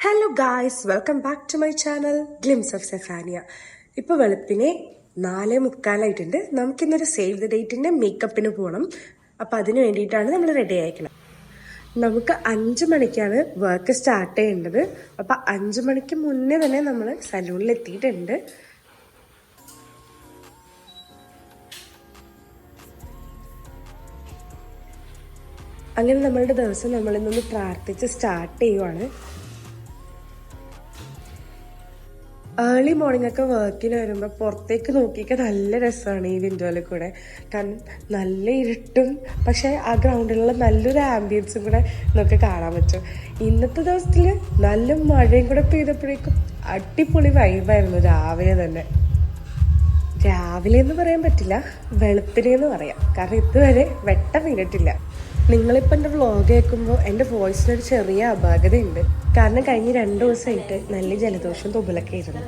Hello guys welcome back to my channel glimpse of Sefania ഇപ്പോൾ വെളുപ്പിനെ നാല് മുക്കാലായിട്ടുണ്ട്. നമുക്കിന്നൊരു സേവ് ദ ഡേറ്റിന്റെ മേക്കപ്പിന് പോകണം അപ്പം അതിന് വേണ്ടിയിട്ടാണ് നമ്മൾ റെഡി ആയിക്കണം നമുക്ക് അഞ്ച് മണിക്കാണ് വർക്ക് സ്റ്റാർട്ട് ചെയ്യേണ്ടത്. അപ്പം അഞ്ച് മണിക്ക് മുന്നേ തന്നെ നമ്മൾ സലൂണിൽ എത്തിയിട്ടുണ്ട് അങ്ങനെ നമ്മളുടെ ദിവസം നമ്മളിന്നൊന്ന് പ്രാർത്ഥിച്ച് സ്റ്റാർട്ട് ചെയ്യുവാണ്. ഏർലി മോർണിംഗ് ഒക്കെ വർക്കിന് വരുമ്പോൾ പുറത്തേക്ക് നോക്കിയൊക്കെ നല്ല രസമാണ് ഈ വിൻഡോയിൽ കൂടെ. കാരണം നല്ല ഇരുട്ടും പക്ഷേ ആ ഗ്രൗണ്ടിലുള്ള നല്ലൊരു ആംബിയൻസും കൂടെ നമുക്ക് കാണാൻ പറ്റും. ഇന്നത്തെ ദിവസത്തിൽ നല്ല മഴയും കൂടെ പെയ്തപ്പോഴേക്കും അടിപൊളി വൈബായിരുന്നു രാവിലെ തന്നെ. രാവിലെ എന്ന് പറയാൻ പറ്റില്ല വെളുപ്പിനെ എന്ന് പറയാം. കാരണം ഇതുവരെ വെട്ടം വീണിട്ടില്ല നിങ്ങളിപ്പോൾ എന്റെ വ്ളോഗ് കേൾക്കുമ്പോൾ എന്റെ വോയിസിനൊരു ചെറിയ അപാകതയുണ്ട്. കാരണം കഴിഞ്ഞ രണ്ട് ദിവസമായിട്ട് നല്ല ജലദോഷം തുമ്പലൊക്കെ ആയിരുന്നു.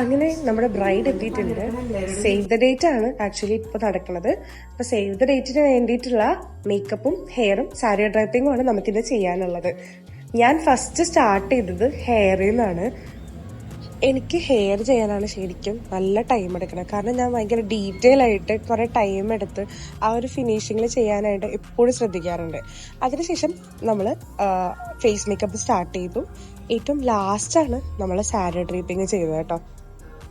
അങ്ങനെ നമ്മുടെ ബ്രൈഡ് എത്തിയിട്ടുണ്ട്. സേവ് ദ ഡേറ്റ് ആണ് ആക്ച്വലി ഇപ്പോൾ നടക്കുന്നത്. അപ്പോൾ സേവ് ദ ഡേറ്റിന് വേണ്ടിയിട്ടുള്ള മേക്കപ്പും ഹെയറും സാരി ഡ്രൈപ്പിങ്ങും ആണ് നമുക്കിത് ചെയ്യാനുള്ളത്. ഞാൻ ഫസ്റ്റ് സ്റ്റാർട്ട് ചെയ്തത് ഹെയറിൽ നിന്നാണ് എനിക്ക് ഹെയർ ചെയ്യാനാണ് ശരിക്കും നല്ല ടൈം എടുക്കണം. കാരണം ഞാൻ ഭയങ്കര ഡീറ്റെയിൽ ആയിട്ട് കുറേ ടൈം എടുത്ത് ആ ഒരു ഫിനിഷിങ്ങിൽ ചെയ്യാനായിട്ട് എപ്പോഴും ശ്രദ്ധിക്കാറുണ്ട്. അതിനുശേഷം നമ്മൾ ഫേസ് മേക്കപ്പ് സ്റ്റാർട്ട് ചെയ്തു. ഏറ്റവും ലാസ്റ്റാണ് നമ്മൾ സാരി ഡ്രീപ്പിംഗ് ചെയ്തത് കേട്ടോ.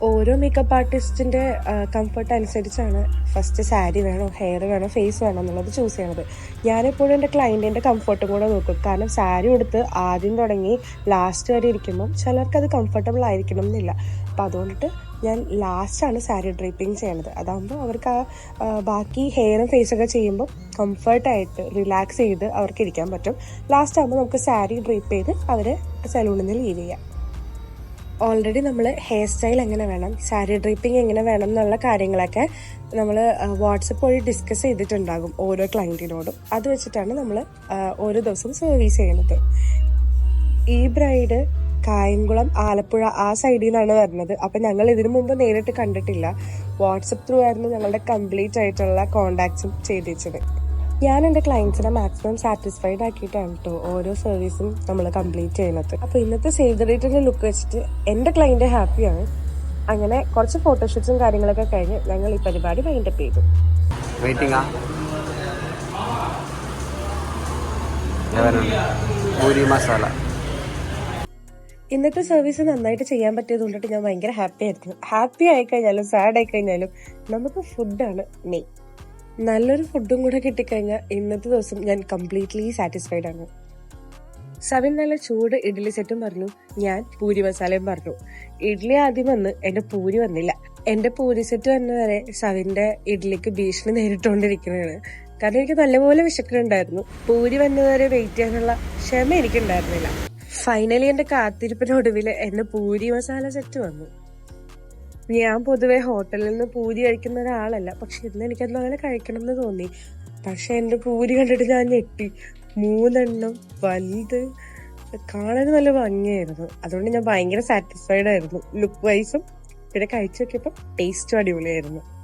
ഓരോ മേക്കപ്പ് ആർട്ടിസ്റ്റിന്റെ കംഫർട്ട് അനുസരിച്ചാണ് ഫസ്റ്റ് സാരി വേണോ ഹെയർ വേണോ ഫേസ് വേണോ എന്നുള്ളത് ചൂസ് ചെയ്യണത്. ഞാനെപ്പോഴും എന്റെ ക്ലയന്റിന്റെ കംഫർട്ടും കൂടെ നോക്കും. കാരണം സാരി കൊടുത്ത് ആദ്യം തുടങ്ങി ലാസ്റ്റ് വരെ ഇരിക്കുമ്പം ചിലർക്ക് അത് കംഫർട്ടബിൾ ആയിരിക്കണം എന്നില്ല. അപ്പം അതുകൊണ്ടിട്ട് ഞാൻ ലാസ്റ്റാണ് സാരി ഡ്രൈപ്പിംഗ് ചെയ്യണത്. അതാകുമ്പോൾ അവർക്ക് ആ ബാക്കി ഹെയറും ഫേസൊക്കെ ചെയ്യുമ്പോൾ കംഫർട്ടായിട്ട് റിലാക്സ് ചെയ്ത് അവർക്ക് ഇരിക്കാൻ പറ്റും. ലാസ്റ്റ് ആകുമ്പോൾ നമുക്ക് സാരി ഡ്രൈപ്പ് ചെയ്ത് അവരെ സലൂണിൽ നിന്ന് ലീവ് ചെയ്യാം. ഓൾറെഡി നമ്മൾ ഹെയർ സ്റ്റൈൽ എങ്ങനെ വേണം സാരി ഡ്രീപ്പിംഗ് എങ്ങനെ വേണം എന്നുള്ള കാര്യങ്ങളൊക്കെ നമ്മൾ വാട്സപ്പ് വഴി ഡിസ്കസ് ചെയ്തിട്ടുണ്ടാകും ഓരോ ക്ലയന്റിനോടും അത് വെച്ചിട്ടാണ് നമ്മൾ ഓരോ ദിവസവും സർവീസ് ചെയ്യുന്നത്. ഈ ബ്രൈഡ് കായംകുളം ആലപ്പുഴ ആ സൈഡിൽ നിന്നാണ് വരുന്നത്. അപ്പം ഞങ്ങൾ ഇതിനു മുമ്പ് നേരിട്ട് കണ്ടിട്ടില്ല. വാട്സപ്പ് ത്രൂ ആയിരുന്നു ഞങ്ങളുടെ കംപ്ലീറ്റ് ആയിട്ടുള്ള കോണ്ടാക്ട്സും ചെയ്തിച്ചത്. ഞാൻ എന്റെ ക്ലയൻസിനെ മാക്സിമം സാറ്റിസ്ഫൈഡ് ആക്കിയിട്ടാണ് കേട്ടോ ഓരോ സർവീസും നമ്മൾ കംപ്ലീറ്റ് ചെയ്യുന്നത്. അപ്പോൾ ഇന്നത്തെ സേവ് ദ ഡേറ്റിന്റെ ലുക്ക് വെച്ചിട്ട് എന്റെ ക്ലയന്റ് ഹാപ്പിയാണ് അങ്ങനെ കുറച്ച് ഫോട്ടോഷൂട്ട്സും കാര്യങ്ങളൊക്കെ കഴിഞ്ഞ് ഞങ്ങൾ ഈ പരിപാടി വൈൻഡപ്പ് ചെയ്തു. പൂരി മസാല. ഇന്നത്തെ സർവീസ് നന്നായിട്ട് ചെയ്യാൻ പറ്റിയത് കൊണ്ടിട്ട് ഞാൻ ഭയങ്കര ഹാപ്പി ആയിരുന്നു. ഹാപ്പി ആയി കഴിഞ്ഞാലും സാഡ് ആയി കഴിഞ്ഞാലും നമുക്ക് ഫുഡാണ് മെയിൻ നല്ലൊരു ഫുഡും കൂടെ കിട്ടിക്കഴിഞ്ഞാൽ ഇന്നത്തെ ദിവസം ഞാൻ കംപ്ലീറ്റ്ലി സാറ്റിസ്ഫൈഡ് ആണ് സവിൻ നല്ല ചൂട് ഇഡ്ഡലി സെറ്റും പറഞ്ഞു. ഞാൻ പൂരി മസാലയും പറഞ്ഞു. ഇഡ്ഡലി ആദ്യം വന്ന് എന്റെ പൂരി വന്നില്ല. എന്റെ പൂരി സെറ്റ് വന്ന വരെ സവിന്റെ ഇഡ്ഡലിക്ക് ഭീഷണി നേരിട്ടുകൊണ്ടിരിക്കുന്നതാണ് കാരണം എനിക്ക് നല്ലപോലെ വിശക്കുന്നുണ്ടായിരുന്നു. പൂരി വന്നതുവരെ വെയിറ്റ് ചെയ്യാനുള്ള ക്ഷമ എനിക്കുണ്ടായിരുന്നില്ല. ഫൈനലി എന്റെ കാത്തിരിപ്പിനൊടുവിൽ എന്റെ പൂരി മസാല സെറ്റ് വന്നു. ഞാൻ പൊതുവേ ഹോട്ടലിൽ നിന്ന് പൂരി കഴിക്കുന്ന ഒരാളല്ല. പക്ഷെ ഇന്ന് എനിക്കത് അങ്ങനെ കഴിക്കണം എന്ന് തോന്നി. പക്ഷെ എന്റെ പൂരി കണ്ടിട്ട് ഞാൻ ഞെട്ടി. മൂന്നെണ്ണം വലുത്. കാണാൻ നല്ല ഭംഗിയായിരുന്നു. അതുകൊണ്ട് ഞാൻ ഭയങ്കര സാറ്റിസ്ഫൈഡ് ആയിരുന്നു. ലുക്ക് വൈസും പിന്നെ കഴിച്ചു നോക്കിയപ്പോൾ ടേസ്റ്റും അടിപൊളിയായിരുന്നു.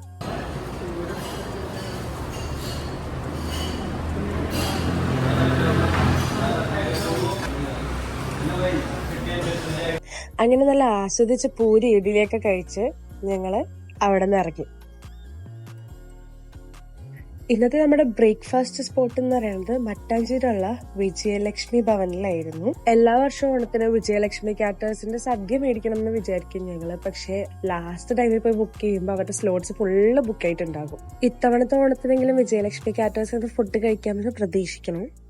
അങ്ങനെ നല്ല ആസ്വദിച്ച് പൂരി ഇഡലിയൊക്കെ കഴിച്ച് ഞങ്ങൾ അവിടെ നിന്ന് ഇറങ്ങി. ഇന്നത്തെ നമ്മുടെ ബ്രേക്ക്ഫാസ്റ്റ് സ്പോട്ട് എന്ന് പറയുന്നത് മട്ടാഞ്ചേരിയുള്ള വിജയലക്ഷ്മി ഭവനിലായിരുന്നു. എല്ലാ വർഷവും ഓണത്തിന് വിജയലക്ഷ്മി കാറ്റേഴ്സിന്റെ സദ്യ മേടിക്കണം എന്ന് വിചാരിക്കും ഞങ്ങൾ പക്ഷേ ലാസ്റ്റ് ടൈമിൽ പോയി ബുക്ക് ചെയ്യുമ്പോൾ അവരുടെ സ്ലോട്ട്സ് ഫുള്ള് ബുക്ക് ആയിട്ടുണ്ടാകും. ഇത്തവണത്തെ ഓണത്തിനെങ്കിലും വിജയലക്ഷ്മി കാറ്റേഴ്സിന്റെ ഫുഡ് കഴിക്കാമെന്ന് പ്രതീക്ഷിക്കണം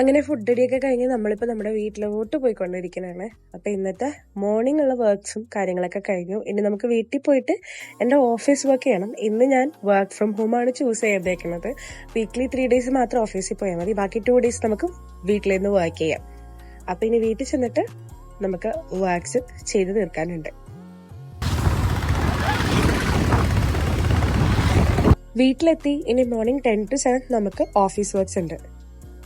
അങ്ങനെ ഫുഡ് റെഡിയൊക്കെ കഴിഞ്ഞ് നമ്മളിപ്പോൾ നമ്മുടെ വീട്ടിലോട്ട് പോയിക്കൊണ്ടിരിക്കുന്നതാണ് അപ്പോൾ ഇന്നത്തെ മോർണിംഗ് ഉള്ള വർക്ക്സും കാര്യങ്ങളൊക്കെ കഴിഞ്ഞു. ഇനി നമുക്ക് വീട്ടിൽ പോയിട്ട് എന്റെ ഓഫീസ് വർക്ക് ചെയ്യണം. ഇന്ന് ഞാൻ വർക്ക് ഫ്രം ഹോം ആണ് ചൂസ് ചെയ്തേക്കുന്നത്. വീക്ക്ലി ത്രീ ഡേയ്സ് മാത്രം ഓഫീസിൽ പോയാൽ മതി. ബാക്കി ടു ഡേയ്സ് നമുക്ക് വീട്ടിൽ നിന്ന് വർക്ക് ചെയ്യാം. അപ്പോൾ ഇനി വീട്ടിൽ ചെന്നിട്ട് നമുക്ക് വർക്ക്സ് ചെയ്ത് തീർക്കാനുണ്ട്. വീട്ടിലെത്തി. ഇനി മോർണിംഗ് ടെൻ ടു സെവൻ നമുക്ക് ഓഫീസ് വർക്ക്സ് ഉണ്ട്.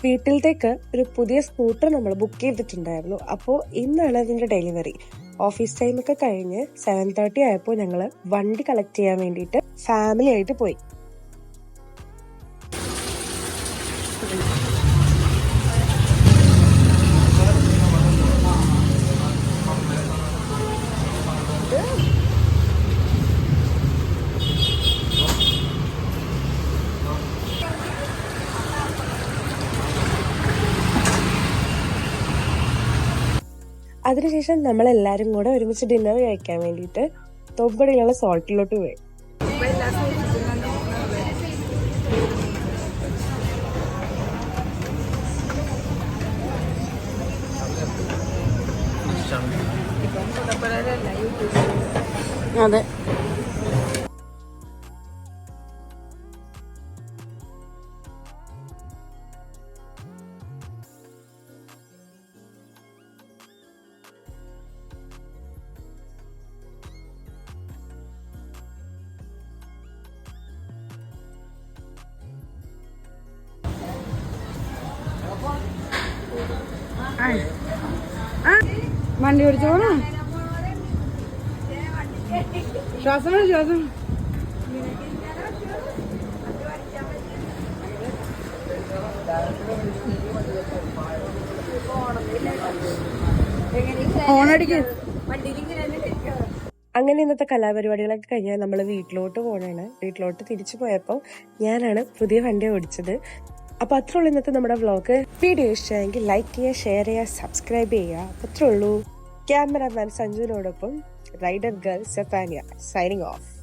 വീട്ടിലത്തേക്ക് ഒരു പുതിയ സ്കൂട്ടർ നമ്മൾ ബുക്ക് ചെയ്തിട്ടുണ്ടായിരുന്നു. അപ്പോൾ ഇന്നാണ് അതിന്റെ ഡെലിവറി. ഓഫീസ് ടൈമൊക്കെ കഴിഞ്ഞ് സെവൻ തേർട്ടി ആയപ്പോൾ ഞങ്ങൾ വണ്ടി കളക്ട് ചെയ്യാൻ വേണ്ടിയിട്ട് ഫാമിലി ആയിട്ട് പോയി. അതിനുശേഷം നമ്മൾ എല്ലാരും കൂടെ ഒരുമിച്ച് ഡിന്നർ കഴിക്കാൻ വേണ്ടിയിട്ട് തൊമ്പടിയിലുള്ള സോൾട്ടിലോട്ട് പോയി. അതെ. വണ്ടി ഓടിച്ചു ശ്വാസം. ശ്വാസം അങ്ങനെ ഇന്നത്തെ കലാപരിപാടികളൊക്കെ കഴിഞ്ഞാൽ നമ്മൾ വീട്ടിലോട്ട് പോകണാണ് വീട്ടിലോട്ട് തിരിച്ചു പോയപ്പോൾ ഞാനാണ് പുതിയ വണ്ടി ഓടിച്ചത്. അപ്പോൾ അത്രേ ഇന്നത്തെ നമ്മുടെ വ്ളോഗ് വീഡിയോ ഇഷ്ടമായെങ്കിൽ ലൈക്ക് ചെയ്യുക ഷെയർ ചെയ്യുക സബ്സ്ക്രൈബ് ചെയ്യുക. അത്രേ ഉള്ളൂ cameraman സഞ്ജുവിനോടൊപ്പം rider girl Sefania signing off